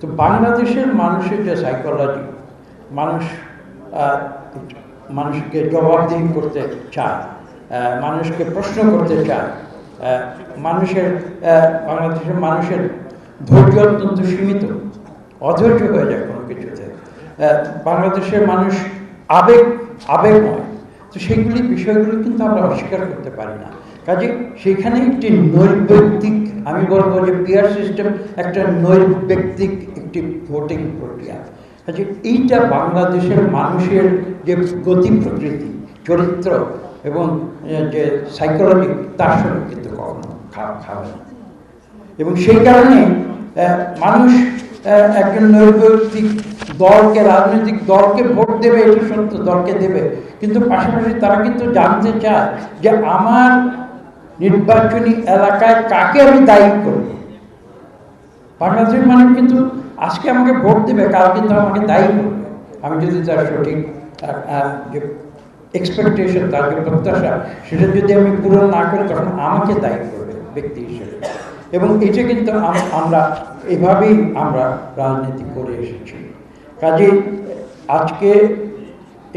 তো বাংলাদেশের মানুষের যে সাইকোলজি মানুষ মানুষকে জবাবদিহি করতে চায় মানুষকে প্রশ্ন করতে চায় মানুষের বাংলাদেশের মানুষের ধৈর্য অত্যন্ত সীমিত, অধৈর্য হয়ে যায় কোনো কিছুতে। বাংলাদেশের মানুষ আবেগ, আবেগময়। তো সেইগুলি বিষয়গুলো কিন্তু আমরা অস্বীকার করতে পারি না। কাজে সেখানে একটি নৈর্ব্যক্তিক, আমি বলব যে পিয়ার সিস্টেম একটা নৈর্ব্যক্তিক একটি ভোটিং প্রক্রিয়া। কাজে এইটা বাংলাদেশের মানুষের যে গতি প্রকৃতি, চরিত্র এবং যে সাইকোলজি তার সঙ্গে কিন্তু খাবে না। এবং সেই কারণে মানুষ একজন নৈর্ব্যক্তিক দলকে রাজনৈতিক দলকে ভোট দেবে এটা সত্য দলকে দেবে। কিন্তু পাশাপাশি তারা কিন্তু জানতে চায় যে আমার নির্বাচনী এলাকায় কাকে আমি দায়ী করব? বাংলাদেশের মানুষ কিন্তু আজকে আমাকে ভোট দেবে কাল কিন্তু আমাকে দায়ী করবে। আমি যদি তার সঠিক এক্সপেকটেশন তার যে প্রত্যাশা, সেটা যদি আমি পূরণ না করি, তখন আমাকে দায়ী করবে ব্যক্তি হিসেবে। এবং এটা কিন্তু আমরা এভাবেই আমরা রাজনীতি করে এসেছি। কাজে আজকে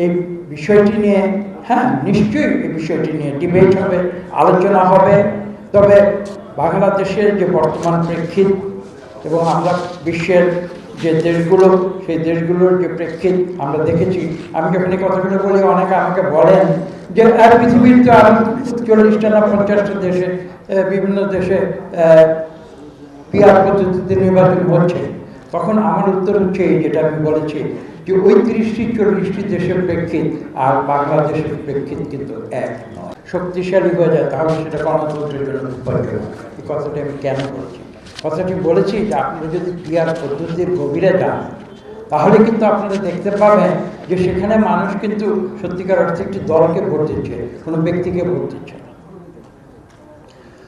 এই বিষয়টি নিয়ে হ্যাঁ নিশ্চয়ই এই বিষয়টি নিয়ে ডিবেট হবে, আলোচনা হবে। তবে বাংলাদেশের যে বর্তমান প্রেক্ষিত এবং আমরা বিশ্বের যে দেশগুলো, সেই দেশগুলোর যে প্রেক্ষিত আমরা দেখেছি, আমি যখন এই কথাগুলো বলি, অনেকে আমাকে বলেন যে, আর পৃথিবীর তো আরও চল্লিশটা না পঞ্চাশটা দেশে বিভিন্ন দেশে পিয়ার পদ্ধতিতে নির্বাচন হচ্ছে। তখন আমার উত্তর হচ্ছে এই যেটা আমি বলেছি, যে ওই চল্লিশটি দেশের প্রেক্ষিত আর বাংলাদেশের প্রেক্ষিত কিন্তু এক নয়। শক্তিশালী হয়ে যায়, তাহলে সেটা গণতন্ত্রের জন্য বিপজ্জনক এই কথাটি আমি কেন বলছি? কথাটি বলেছি যে আপনারা যদি পিয়ার পদ্ধতির গভীরে যান, তাহলে কিন্তু আপনারা দেখতে পাবেন যে সেখানে মানুষ কিন্তু সত্যিকার অর্থে একটি দলকে ভোট দিচ্ছে, কোনো ব্যক্তিকে ভোট দিচ্ছে না।